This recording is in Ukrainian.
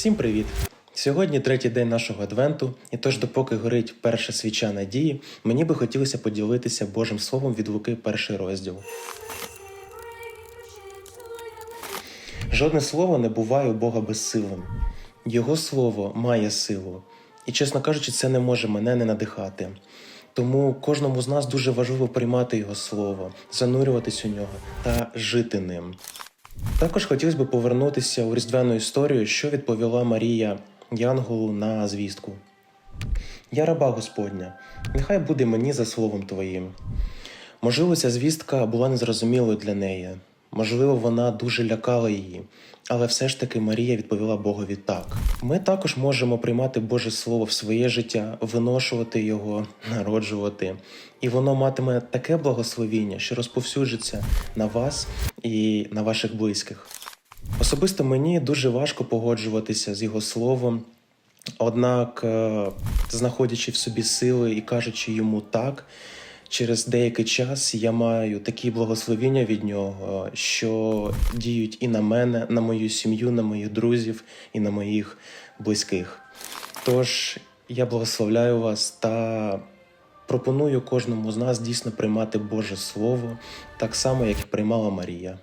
Всім привіт! Сьогодні третій день нашого адвенту, і тож, допоки горить перша свіча надії, мені би хотілося поділитися Божим Словом від Луки перший розділ. Жодне слово не буває у Бога безсилим. Його слово має силу. І, чесно кажучи, це не може мене не надихати. Тому кожному з нас дуже важливо приймати його слово, занурюватись у нього та жити ним. Також хотілося б повернутися у різдвяну історію, що відповіла Марія Янголу на звістку. Я раба Господня, нехай буде мені за словом Твоїм. Можливо, ця звістка була незрозумілою для неї, можливо, вона дуже лякала її, але все ж таки Марія відповіла Богові так. Ми також можемо приймати Боже Слово в своє життя, виношувати його, народжувати, і воно матиме таке благословіння, що розповсюджиться на вас і на ваших близьких. Особисто мені дуже важко погоджуватися з його словом, однак, е, знаходячи в собі сили і кажучи йому так, через деякий час я маю такі благословіння від нього, що діють і на мене, на мою сім'ю, на моїх друзів і на моїх близьких. Тож я благословляю вас та пропоную кожному з нас дійсно приймати Боже Слово, так само, як і приймала Марія.